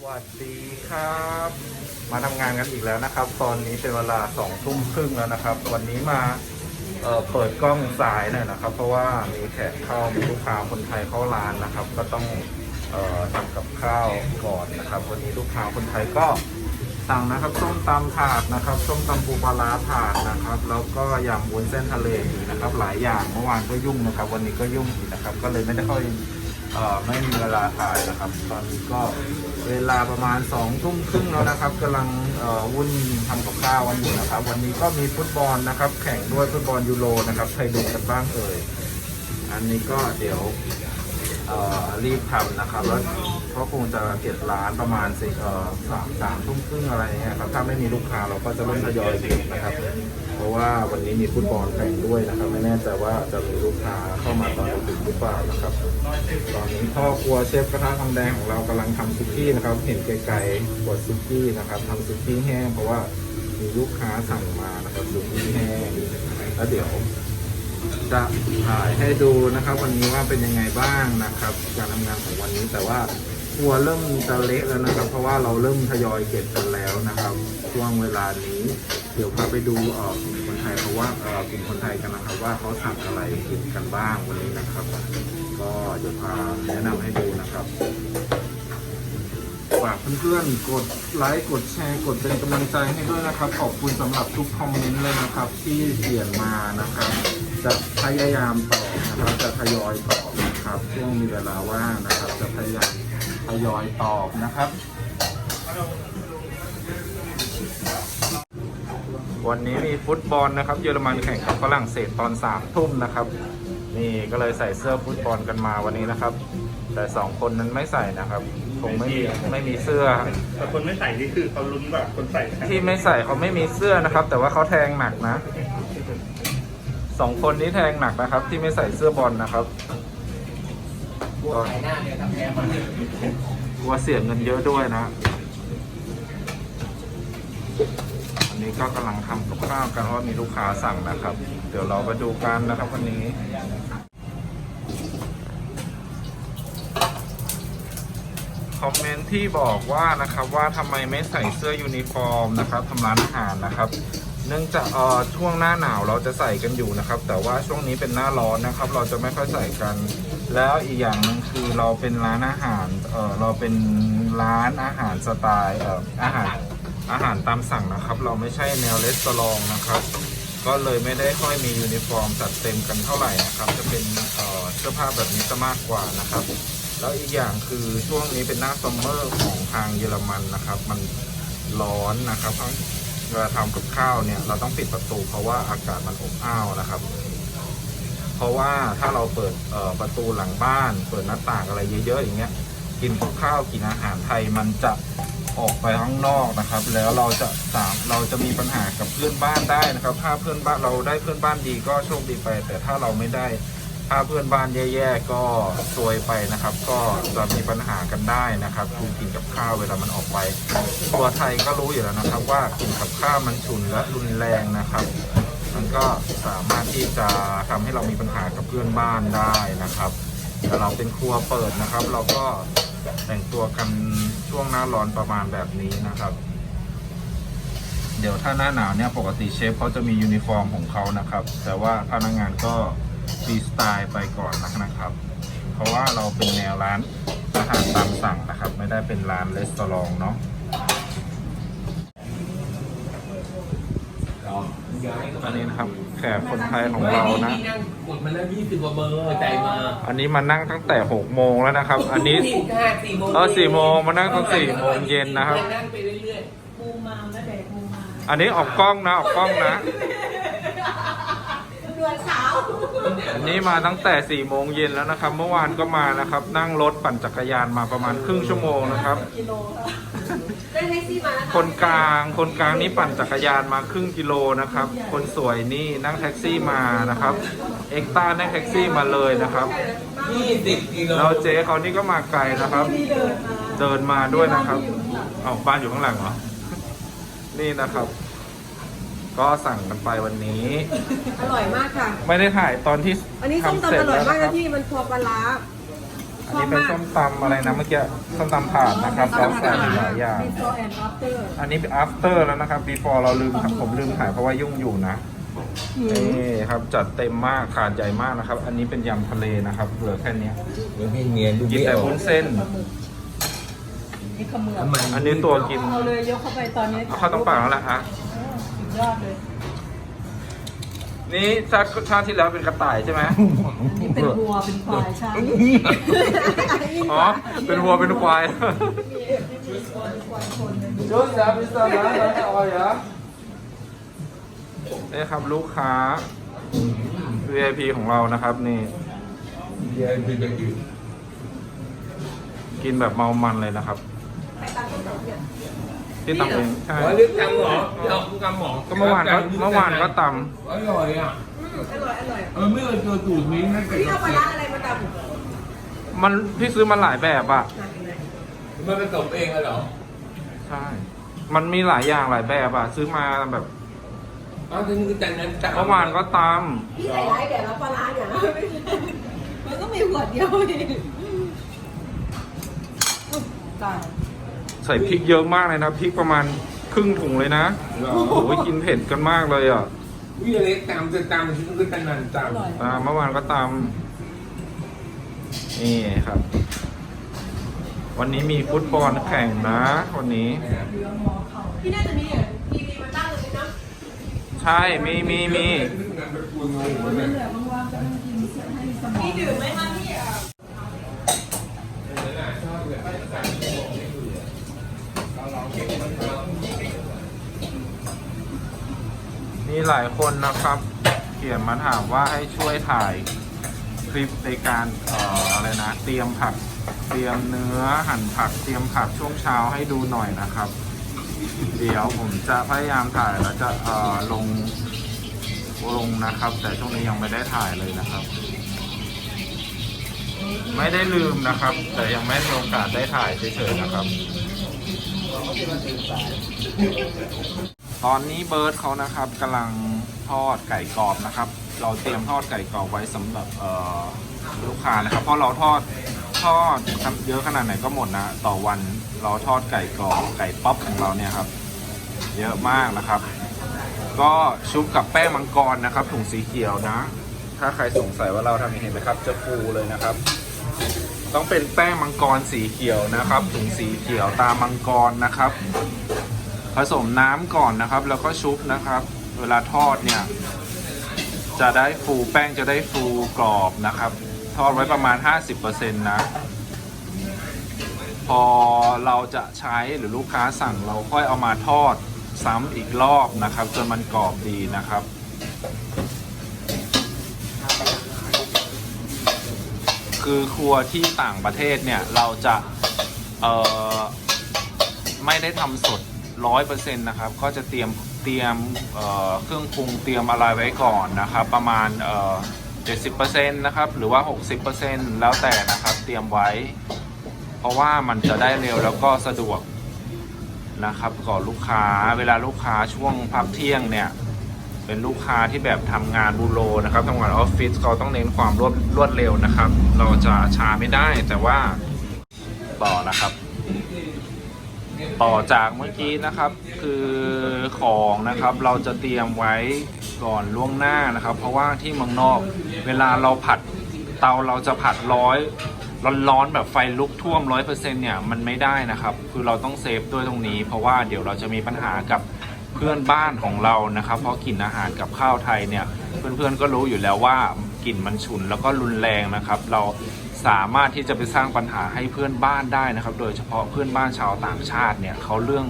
สวัสดีครับ มาทำงานกันอีกแล้วนะครับ ตอนนี้เป็นเวลาสองทุ่มครึ่งแล้วนะครับ วันนี้มาเอ่อเปิดกล้องสายหน่อยนะครับ เพราะว่ามีแขกเข้ามีลูกค้าคนไทยเข้าร้านนะครับ ก็ต้องเอ่อทำกับข้าวก่อนนะครับ วันนี้ลูกค้าคนไทยก็สั่งนะครับส้มตำถาดนะครับส้มตำปูปลาร้าถาดนะครับ แล้วก็ยำวุ้นเส้นทะเลอีกนะครับ หลายอย่างเมื่อวานก็ยุ่งนะครับ วันนี้ก็ยุ่งอีกนะครับ ก็เลยไม่ได้ค่อย เอ่อไม่มีเวลาถ่ายนะครับ ตอนนี้ก็เวลาประมาณสองทุ่มครึ่งแล้วนะครับกำลังเอ่อวุ่นทำกับข้าววันอยู่นะครับ วันนี้ก็มีฟุตบอลนะครับ แข่งด้วยฟุตบอลยูโรนะครับใครดูกันบ้างเอ่ยอันนี้ก็เดี๋ยวเอ่อรีบทำนะครับแล้ว ก็คงจะเก็บร้านประมาณสิเอ่อสามสามทุ่มครึ่งอะไรเงี้ยครับถ้าไม่มีลูกค้าเราก็จะเริ่มทยอยเก็บนะครับ เพราะว่าวันนี้มีฟุตบอลแข่งด้วยนะครับ ไม่แน่ใจว่าจะมีลูกค้าเข้ามาตอนดึกหรือเปล่านะครับ ตอนนี้พ่อครัวเชฟกระทะทองแดงของเรากำลังทำซุกี้นะครับ เห็นไกลๆกดซุกี้นะครับทำซุกี้แห้งเพราะว่ามีลูกค้าสั่งมานะครับซุกี้แห้งแล้วเดี๋ยวจะถ่ายให้ดูนะครับ วันนี้ว่าเป็นยังไงบ้างนะครับ การทำงานของวันนี้แต่ว่า ครัวเริ่มจะเละแล้วนะครับ เพราะว่าเราเริ่มทยอยเก็บกันแล้วนะครับ ช่วงเวลานี้ เดี๋ยวพาไปดูเออกลุ่มคนไทยเพราะว่ากลุ่มคนไทยกันนะครับ ว่าเขาสั่งอะไรกินกันบ้างวันนี้นะครับ ก็เดี๋ยวพาแนะนำให้ดูนะครับฝากเพื่อนๆ กดไลค์ กดแชร์ กดเป็นกำลังใจให้ด้วยนะครับ ขอบคุณสำหรับทุกคอมเมนต์เลยนะครับ ที่เขียนมานะครับ จะพยายามตอบนะครับ จะทยอยตอบนะครับ ช่วงมีเวลาว่างนะครับ จะพยายาม ทยอยตอบนะครับ วันนี้มีฟุตบอลนะครับ เยอรมันแข่งกับฝรั่งเศสตอนสามทุ่มนะครับ นี่ก็เลยใส่เสื้อฟุตบอลกันมาวันนี้นะครับ แต่สองคนนั้นไม่ใส่นะครับคงไม่มีไม่มีเสื้อ แต่คนไม่ใส่นี่คือเขาลุ้นแบบคนใส่ที่ไม่ใส่เขาไม่มีเสื้อนะครับ แต่ว่าเขาแทงหนักนะสองคนนี้แทงหนักนะครับ ที่ไม่ใส่เสื้อบอลนะครับ กลัวกลัวเสียเงินเยอะด้วยนะ อันนี้ก็กำลังทำกับข้าวกันเพราะมีลูกค้าสั่งนะครับ เดี๋ยวเราไปดูกันนะครับวันนี้คอมเมนต์ที่บอกว่านะครับว่าทำไมไม่ใส่เสื้อยูนิฟอร์มนะครับทำร้านอาหารนะครับ เนื่องจากช่วงหน้าหนาวเราจะใส่กันอยู่นะครับ แต่ว่าช่วงนี้เป็นหน้าร้อนนะครับ เราจะไม่ค่อยใส่กัน แล้วอีกอย่างหนึ่งคือเราเป็นร้านอาหารเออเราเป็นร้านอาหารสไตล์เอออาหารอาหารตามสั่งนะครับ เราไม่ใช่แนวเลสตอรองนะครับ ก็เลยไม่ได้ค่อยมียูนิฟอร์มจัดเต็มกันเท่าไหร่นะครับ จะเป็นเออเสื้อผ้าแบบนี้จะมากกว่านะครับ แล้วอีกอย่างคือช่วงนี้เป็นหน้าซัมเมอร์ของทางเยอรมันนะครับ มันร้อนนะครับทั้ง เวลาทำกับข้าวเนี่ยเราต้องปิดประตูเพราะว่าอากาศมันอบอ้าวนะครับ เพราะว่าถ้าเราเปิดประตูหลังบ้าน เปิดหน้าต่างอะไรเยอะๆอย่างเงี้ยกินกับข้าวกินอาหารไทยมันจะออกไปข้างนอกนะครับ แล้วเราจะสามเราจะมีปัญหากับเพื่อนบ้านได้นะครับ ถ้าเพื่อนบ้านเราได้เพื่อนบ้านดีก็โชคดีไป แต่ถ้าเราไม่ได้ ถ้าเพื่อนบ้านแย่ๆก็ซวยไปนะครับ ก็จะมีปัญหากันได้นะครับคือกินกับข้าวเวลามันออกไปตัวไทยก็รู้อยู่แล้วนะครับ ว่ากินกับข้าวมันฉุนและรุนแรงนะครับ มันก็สามารถที่จะทำให้เรามีปัญหากับเพื่อนบ้านได้นะครับแต่เราเป็นครัวเปิดนะครับ เราก็แต่งตัวกันช่วงหน้าร้อนประมาณแบบนี้นะครับ เดี๋ยวถ้าหน้าหนาวเนี่ยปกติเชฟเขาจะมียูนิฟอร์มของเขานะครับ แต่ว่าพนักงานก็ ฟรีสไตล์ไปก่อนนะครับ เพราะว่าเราเป็นแนวร้านอาหารตามสั่งนะครับ ไม่ได้เป็นร้านรีสอร์ทเนาะอันนี้นะครับแขกคนไทยของเรานะกดมาแล้วยี่สิบกว่าเบอร์ใจมา อันนี้มานั่งตั้งแต่หกโมงแล้วนะครับ อันนี้สี่ค่ะสี่โมงเออสี่โมงมานั่งตอนสี่โมงเย็นนะครับนั่งไปเรื่อยมูมามและแดกมูมามอันนี้ออกกล้องนะออกกล้องนะ ด่วนขาวอันนี้มาตั้งแต่4ี่โมงเย็นแล้วนะครับ เมื่อวานก็มานะครับ นั่งรถปั่นจักรยานมาประมาณครึ่งชั่วโมงนะครับ กิโลค่ะได้แท็กซี่มาแล้วคนกลางคนกลางนี่ปั่นจักรยานมาครึ่งกิโลนะครับ คนสวยนี่นั่งแท็กซี่มานะครับ เอ็กต้านั่งแท็กซี่มาเลยนะครับๆยี่สิบกิโลแล้วเจ๊เขานี่ก็มาไกลนะครับ ที่เดินมาเดินมาด้วยนะครับที่อยู่ข้างหลังเอาบ้านอยู่ข้างหลังเหรอ นี่นะครับ ก็สั่งกันไปวันนี้ อร่อยมากค่ะ ไม่ได้ถ่ายตอนที่อันนี้ส้มทำเสร็ตำจอร่อยแล้วมากนะครันะบพี่มันพอปลาร้าอันนี้เป็นส้มตำอะไรนะเมื่อกี้ส้มตำถาดนะครับเราใส่หลายอย่าง มีโซแอนด์ออฟเตอร์อันนี้เป็น after แล้วนะครับ before เราลืมครับผมลืมถ่ายเพราะว่ายุ่งอยู่นะนี่ครับจัดเต็มมากขาดใหญ่มากนะครับ อันนี้เป็นยำทะเลนะครับเหลือแค่เนี้ยยังให้เนียนดูกินไม่แต่ออกวุ้นเส้น นี่ขมือทำไมอันนี้ตัวกิน เอาเลยยกเข้าไปตอนนี้เอาเข้าตรงปากแล้วแหละฮะสุด ยอดเลยนี่ชาติชาติที่แล้วเป็นกระต่ายใช่ไหมนี่เป็นวัวเป็นควายใช่อ๋อ เป็นวัวเป็นควายยศยาพิซซ่าร้านร้านอะไรอะนี่ครับลูกค้า VIP ของเรานะครับนี่เดี๋ยวดูจะกินกินแบบเมามันเลยนะครับที่ ตำเองใช่อ๋อเลือกตำเหรอเดี๋ยวเอาตำเหรอก็เมื่อวานก็เมื่อวานก็ตอร่อยอะอร่อยอร่อยเออไม่เคยเจอสูตรนี้นั่นแต่พี่เอาปลาร้าอะไรมาตำมันพี่ซื้อมาหลายแบบอะมันผสมเองเหรอใช่ มันมีหลายอย่างหลายแบบอะซื้อมาแบบอ๋อถึงแต่นั้นตำเมื่อวานก็ตำพี่ใส่ร้ายเดี๋ยวแล้วปลาร้าเนี่ยมันก็มีขวดเดียวเองตายำ ใส่พริกเยอะมากเลยนะพริกประมาณครึ่งถุงเลยนะเหรอ โอ้ยกินเผ็ดกันมากเลยอะพี่เล็กตำจะตำฉันก็ตำนานอร่อยตำอ่าเมื่อวานก็ตำนี่ครับ วันนี้มีฟุตบอลแข่งนะวันนี้เรือมอเข่าพี่น่าจะมีอะทีวีมาตั้งเลยนะใช่มีมีมีคนเหลือว่างๆก็ต้องกินเสื้อให้สมองพี่ดื่มไหมคะพี่อะ มี หลายคนนะครับ เขียนมาถามว่าให้ช่วยถ่ายคลิปในการเอ่ออะไรนะ เตรียมผัก เตรียมเนื้อหั่นผัก เตรียมผักช่วงเช้าให้ดูหน่อยนะครับ เดี๋ยวผมจะพยายามถ่ายแล้วจะเอ่อลงลงนะครับ แต่ช่วงนี้ยังไม่ได้ถ่ายเลยนะครับ ไม่ได้ลืมนะครับ แต่ยังไม่มีโอกาสได้ถ่ายเฉยๆนะครับ ตอนนี้เบิร์ดเขานะครับกำลังทอดไก่กรอบนะครับ เราเตรียมทอดไก่กรอบไว้สำหรับเอ่อลูกค้านะครับ เพราะเราทอดทอดเยอะขนาดไหนก็หมดนะ ต่อวันเราทอดไก่กรอบไก่ป๊อปของเราเนี่ยครับ เยอะมากนะครับ ก็ชุบกับแป้งมังกรนะครับ ถุงสีเขียวนะ ถ้าใครสงสัยว่าเราทำยังไงไหมครับ จะฟูเลยนะครับ ต้องเป็นแป้งมังกรสีเขียวนะครับ ถุงสีเขียวตามังกรนะครับ ผสมน้ำก่อนนะครับ แล้วก็ชุบนะครับ เวลาทอดเนี่ย จะได้ฟูแป้งจะได้ฟูกรอบนะครับ ทอดไว้ประมาณ 50%นะ พอเราจะใช้หรือลูกค้าสั่งเราค่อยเอามาทอดซ้ำอีกรอบนะครับ จนมันกรอบดีนะครับคือครัวที่ต่างประเทศเนี่ย เราจะ เอ่อ ไม่ได้ทำสด ร้อยเปอร์เซ็นต์นะครับก็จะเตรียมเตรียมเเครื่องปรุงเตรียมอะไรไว้ก่อนนะครับ ประมาณเจ็ดสิบเปอร์เซ็นต์นะครับหรือว่าหกสิบเปอร์เซ็นต์แล้วแต่นะครับเตรียมไว้ เพราะว่ามันจะได้เร็วแล้วก็สะดวกนะครับก่อนลูกค้าเวลาลูกค้าช่วงพักเที่ยงเนี่ยเป็นลูกค้าที่แบบทำงานบูโรนะครับทำงานออฟฟิศเขาต้องเน้นความรวดรวดเร็วนะครับ เราจะช้าไม่ได้แต่ว่าต่อนะครับ ต่อจากเมื่อกี้นะครับคือของนะครับเราจะเตรียมไว้ก่อนล่วงหน้านะครับ เพราะว่าที่เมืองนอกเวลาเราผัดเตาเราจะผัดร้อยร้อนๆแบบไฟลุกท่วมร้อยเปอร์เซ็นต์เนี่ยมันไม่ได้นะครับ คือเราต้องเซฟด้วยตรงนี้ เพราะว่าเดี๋ยวเราจะมีปัญหากับเพื่อนบ้านของเรานะครับ เพราะกลิ่นอาหารกับข้าวไทยเนี่ยเพื่อนๆก็รู้อยู่แล้วว่า ลิ่นมันฉุน แล้วก็รุนแรงนะครับ เราสามารถที่จะไปสร้างปัญหาให้เพื่อนบ้านได้นะครับ โดยเฉพาะเพื่อนบ้านชาวต่างชาติเนี่ยเขาเรื่อง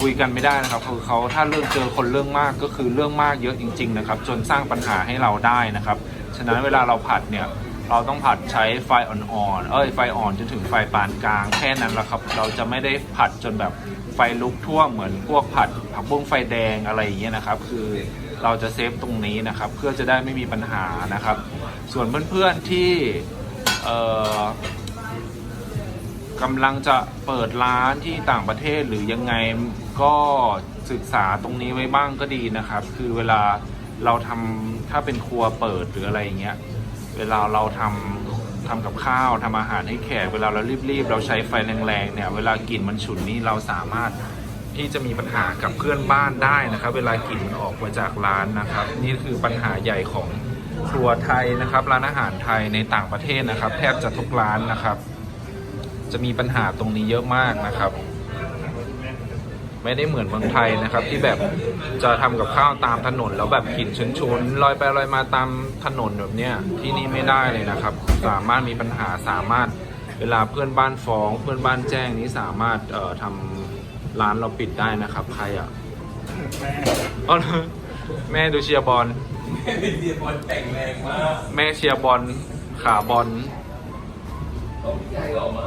คุยกันไม่ได้นะครับคือเขาถ้าเรื่องเจอคนเรื่องมากก็คือเรื่องมากเยอะจริง ๆ นะครับ จนสร้างปัญหาให้เราได้นะครับฉะนั้นเวลาเราผัดเนี่ยเราต้องผัดใช้ไฟอ่อนๆ เอ้ยไฟอ่อนจนถึงไฟปานกลางแค่นั้นแหละครับ เราจะไม่ได้ผัดจนแบบไฟลุกท่วมเหมือนพวกผัดผักบุ้งไฟแดงอะไรอย่างเงี้ยนะครับ คือ เราจะเซฟตรงนี้นะครับ เพื่อจะได้ไม่มีปัญหานะครับ ส่วนเพื่อนๆที่เอ่กำลังจะเปิดร้านที่ต่างประเทศหรือยังไงก็ศึกษาตรงนี้ไว้บ้างก็ดีนะครับ คือเวลาเราทำถ้าเป็นครัวเปิดหรืออะไรอย่างเงี้ยเวลาเราทำทำกับข้าวทำอาหารให้แขกเวลาเรารีบๆ เราใช้ไฟแรงๆเนี่ยเวลากลิ่นมันฉุนนี่เราสามารถ ที่จะมีปัญหากับเพื่อนบ้านได้นะครับ เวลากลิ่นมันออกมาจากร้านนะครับ นี่คือปัญหาใหญ่ของครัวไทยนะครับ ร้านอาหารไทยในต่างประเทศนะครับ แทบจะทุกร้านนะครับ จะมีปัญหาตรงนี้เยอะมากนะครับ ไม่ได้เหมือนเมืองไทยนะครับ ที่แบบจะทำกับข้าวตามถนน แล้วแบบกลิ่นชุนๆลอยไปลอยมาตามถนนแบบเนี้ยที่นี่ไม่ได้เลยนะครับ สามารถมีปัญหาสามารถเวลาเพื่อนบ้านฟ้อง เพื่อนบ้านแจ้งนี้สามารถเอ่อทำ ร้านเราปิดได้นะครับ ใครอะแม่อ๋อเหรอแม่ดูเชียร์บอล แม่เป็นเดียบอลแต่งแรงมากแม่เชียร์บอลขาบอล ต้องใจออกมา